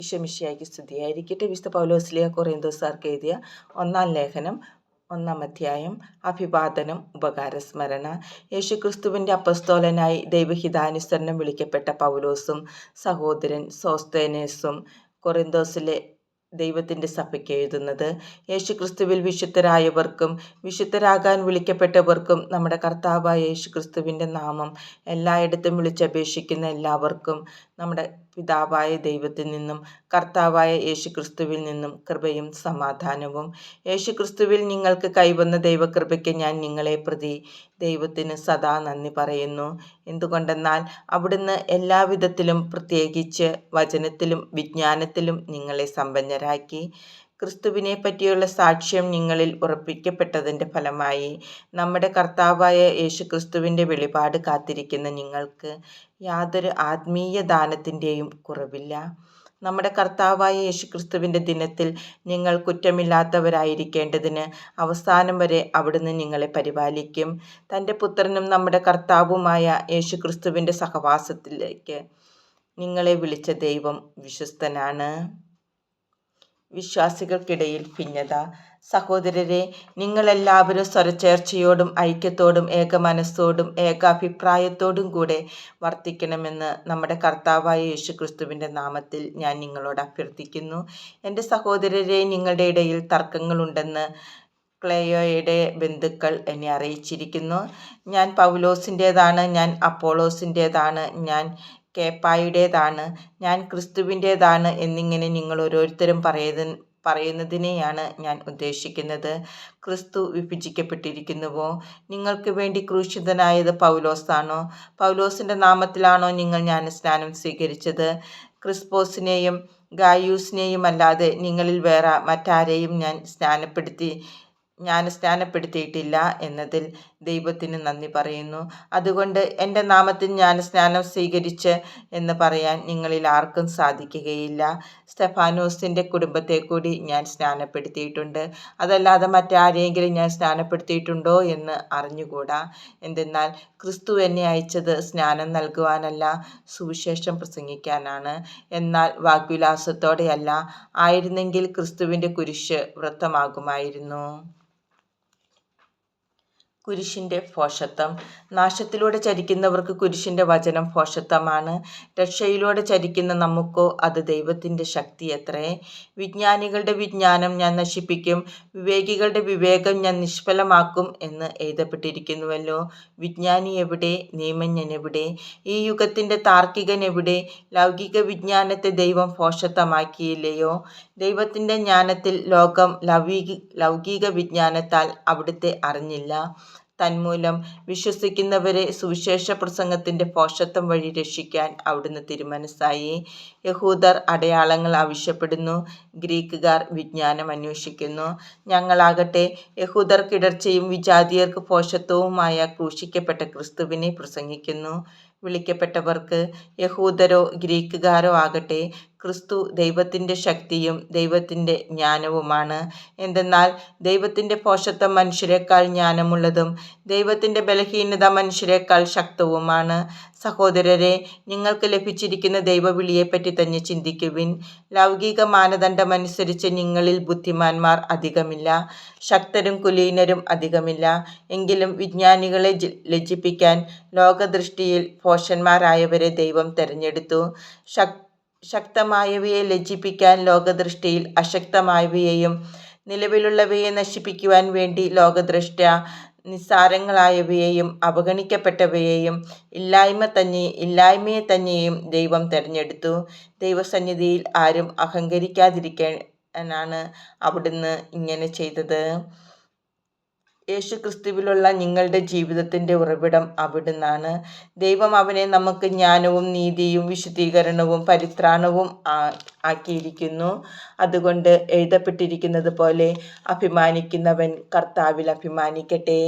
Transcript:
ഈശോമിശിയായിക്ക് സ്തുതിയായിരിക്കട്ടെ വിശുദ്ധ പൗലോസ്ലിയ കൊറിന്തോസാർക്ക് എഴുതിയ ഒന്നാം ലേഖനം ഒന്നാം അധ്യായം അഭിവാദനം ഉപകാരസ്മരണ. യേശുക്രിസ്തുവിന്റെ അപ്പസ്തോലനായി ദൈവഹിതാനുസരണം വിളിക്കപ്പെട്ട പൗലോസും സഹോദരൻ സോസ്തേനേസും കൊറിന്തോസിലെ ദൈവത്തിന്റെ സഭയ്ക്ക് എഴുതുന്നത്. യേശുക്രിസ്തുവിൽ വിശുദ്ധരായവർക്കും വിശുദ്ധരാകാൻ വിളിക്കപ്പെട്ടവർക്കും നമ്മുടെ കർത്താവായ യേശുക്രിസ്തുവിന്റെ നാമം എല്ലായിടത്തും വിളിച്ചപേക്ഷിക്കുന്ന എല്ലാവർക്കും നമ്മുടെ പിതാവായ ദൈവത്തിൽ നിന്നും കർത്താവായ യേശുക്രിസ്തുവിൽ നിന്നും കൃപയും സമാധാനവും. യേശുക്രിസ്തുവിൽ നിങ്ങൾക്ക് കൈവന്ന ദൈവകൃപയ്ക്ക് ഞാൻ നിങ്ങളെ പ്രതി ദൈവത്തിന് സദാ നന്ദി പറയുന്നു. എന്തുകൊണ്ടെന്നാൽ അവിടുന്ന് എല്ലാവിധത്തിലും പ്രത്യേകിച്ച് വചനത്തിലും വിജ്ഞാനത്തിലും നിങ്ങളെ സമ്പന്നരാക്കി ക്രിസ്തുവിനെ പറ്റിയുള്ള സാക്ഷ്യം നിങ്ങളിൽ ഉറപ്പിക്കപ്പെട്ടതിന്റെ ഫലമായി നമ്മുടെ കർത്താവായ യേശു ക്രിസ്തുവിന്റെ വെളിപാട് കാത്തിരിക്കുന്ന നിങ്ങൾക്ക് യാതൊരു ആത്മീയ ദാനത്തിന്റെയും കുറവില്ല. നമ്മുടെ കർത്താവായ യേശുക്രിസ്തുവിന്റെ ദിനത്തിൽ നിങ്ങൾ കുറ്റമില്ലാത്തവരായിരിക്കേണ്ടതിന് അവസാനം വരെ അവിടുന്ന് നിങ്ങളെ പരിപാലിക്കും. തന്റെ പുത്രനും നമ്മുടെ കർത്താവുമായ യേശുക്രിസ്തുവിന്റെ സഹവാസത്തിലേക്ക് നിങ്ങളെ വിളിച്ച ദൈവം വിശ്വസ്തനാണ്. വിശ്വാസികൾക്കിടയിൽ ഭിന്നത. സഹോദരരെ നിങ്ങളെല്ലാവരും സ്വരചേർച്ചയോടും ഐക്യത്തോടും ഏകമനസ്സോടും ഏകാഭിപ്രായത്തോടും കൂടെ വർത്തിക്കണമെന്ന് നമ്മുടെ കർത്താവായ യേശുക്രിസ്തുവിന്റെ നാമത്തിൽ ഞാൻ നിങ്ങളോട് അഭ്യർത്ഥിക്കുന്നു. എന്റെ സഹോദരരെ നിങ്ങളുടെ ഇടയിൽ തർക്കങ്ങളുണ്ടെന്ന് ക്ലേയോയുടെ ബന്ധുക്കൾ എന്നെ അറിയിച്ചിരിക്കുന്നു. ഞാൻ പൗലോസിന്റേതാണ് ഞാൻ അപ്പോളോസിന്റേതാണ് ഞാൻ കേപ്പായുടേതാണ്. ഞാൻ ക്രിസ്തുവിന്റേതാണ് എന്നിങ്ങനെ നിങ്ങൾ ഓരോരുത്തരും പറയുന്ന പറയുന്നതിനെയാണ് ഞാൻ ഉദ്ദേശിക്കുന്നത്. ക്രിസ്തു വിഭജിക്കപ്പെട്ടിരിക്കുന്നുവോ? നിങ്ങൾക്ക് വേണ്ടി ക്രൂശിതനായത് പൗലോസാണോ? പൗലോസിന്റെ നാമത്തിലാണോ നിങ്ങൾ ഞാൻ സ്നാനം സ്വീകരിച്ചത്? ക്രിസ്പോസിനെയും ഗായൂസിനെയും അല്ലാതെ നിങ്ങളിൽ വേറെ മറ്റാരെയും ഞാൻ സ്നാനപ്പെടുത്തി ഞാൻ സ്നാനപ്പെടുത്തിയിട്ടില്ല എന്നതിൽ ദൈവത്തിന് നന്ദി പറയുന്നു. അതുകൊണ്ട് എന്റെ നാമത്തിൽ ഞാൻ സ്നാനം സ്വീകരിച്ച് എന്ന് പറയാൻ നിങ്ങളിൽ ആർക്കും സാധിക്കുകയില്ല. സ്റ്റെഫാനോസിന്റെ കുടുംബത്തെ കൂടി ഞാൻ സ്നാനപ്പെടുത്തിയിട്ടുണ്ട്. അതല്ലാതെ മറ്റാരെയെങ്കിലും ഞാൻ സ്നാനപ്പെടുത്തിയിട്ടുണ്ടോ എന്ന് അറിഞ്ഞുകൂടാ. എന്തെന്നാൽ ക്രിസ്തു എന്നെ അയച്ചത് സ്നാനം നൽകുവാനല്ല സുവിശേഷം പ്രസംഗിക്കാനാണ്. എന്നാൽ വാഗ്വിലാസത്തോടെയല്ല ആയിരുന്നെങ്കിൽ ക്രിസ്തുവിന്റെ കുരിശ് വൃത്തമാകുമായിരുന്നു. കുരിശിന്റെ ഭോഷത്വം നാശത്തിലൂടെ ചരിക്കുന്നവർക്ക് കുരിശിന്റെ വചനം ഭോഷത്വമാണ് രക്ഷയിലൂടെ ചരിക്കുന്ന നമുക്കോ അത് ദൈവത്തിന്റെ ശക്തി എത്രേ വിജ്ഞാനികളുടെ വിജ്ഞാനം ഞാൻ നശിപ്പിക്കും. വിവേകികളുടെ വിവേകം ഞാൻ നിഷ്ഫലമാക്കും എന്ന് എഴുതപ്പെട്ടിരിക്കുന്നുവല്ലോ. വിജ്ഞാനി എവിടെ? നിയമജ്ഞൻ എവിടെ? ഈ യുഗത്തിന്റെ താർക്കികൻ എവിടെ? ലൗകിക വിജ്ഞാനത്തെ ദൈവം ഭോഷത്വമാക്കിയില്ലയോ ദൈവത്തിന്റെ ജ്ഞാനത്തിൽ ലോകം ലൗകിക ലൗകിക വിജ്ഞാനത്താൽ അവിടുത്തെ അറിഞ്ഞില്ല. തന്മൂലം വിശ്വസിക്കുന്നവരെ സുവിശേഷ പ്രസംഗത്തിന്റെ പോഷത്വം വഴി രക്ഷിക്കാൻ അവിടുന്ന് തിരുമനസ്സായി. യഹൂദർ അടയാളങ്ങൾ ആവശ്യപ്പെടുന്നു. ഗ്രീക്കുകാർ വിജ്ഞാനം അന്വേഷിക്കുന്നു. ഞങ്ങളാകട്ടെ യഹൂദർക്കിടർച്ചയും വിജാതിയർക്ക് പോഷത്വവുമായ ക്രൂശിക്കപ്പെട്ട ക്രിസ്തുവിനെ പ്രസംഗിക്കുന്നു. വിളിക്കപ്പെട്ടവർക്ക് യഹൂദരോ ഗ്രീക്കുകാരോ ആകട്ടെ ക്രിസ്തു ദൈവത്തിന്റെ ശക്തിയും ദൈവത്തിന്റെ ജ്ഞാനവുമാണ്. എന്തെന്നാൽ ദൈവത്തിന്റെ പോഷത്വം മനുഷ്യരെക്കാൾ ജ്ഞാനമുള്ളതും ദൈവത്തിന്റെ ബലഹീനത മനുഷ്യരെക്കാൾ ശക്തവുമാണ്. സഹോദരരെ നിങ്ങൾക്ക് ലഭിച്ചിരിക്കുന്ന ദൈവവിളിയെപ്പറ്റി തന്നെ ചിന്തിക്കുവിൻ. ലൗകിക മാനദണ്ഡമനുസരിച്ച് നിങ്ങളിൽ ബുദ്ധിമാന്മാർ അധികമില്ല. ശക്തരും കുലീനരും അധികമില്ല. എങ്കിലും വിജ്ഞാനികളെ ലജ്ജിപ്പിക്കാൻ ലോകദൃഷ്ടിയിൽ പോഷന്മാരായവരെ ദൈവം തെരഞ്ഞെടുത്തു. ശക് ശക്തമായവയെ ലജ്ജിപ്പിക്കാൻ ലോകദൃഷ്ടിയിൽ അശക്തമായവയെയും നിലവിലുള്ളവയെ നശിപ്പിക്കുവാൻ വേണ്ടി ലോകദൃഷ്ട നിസ്സാരങ്ങളായവയെയും അവഗണിക്കപ്പെട്ടവയെയും ഇല്ലായ്മ തന്നെ ഇല്ലായ്മയെ തന്നെയും ദൈവം തിരഞ്ഞെടുത്തു. ദൈവസന്നിധിയിൽ ആരും അഹങ്കരിക്കാതിരിക്കാനാണ് അവിടുന്ന് ഇങ്ങനെ ചെയ്തത്. യേശുക്രിസ്തുവിലുള്ള നിങ്ങളുടെ ജീവിതത്തിന്റെ ഉറവിടം അവിടുന്നാണ്. ദൈവം അവനെ നമുക്ക് ജ്ഞാനവും നീതിയും വിശുദ്ധീകരണവും പരിത്രാണവും ആക്കിയിരിക്കുന്നു. അതുകൊണ്ട് എഴുതപ്പെട്ടിരിക്കുന്നത് പോലെ അഭിമാനിക്കുന്നവൻ കർത്താവിൽ അഭിമാനിക്കട്ടെ.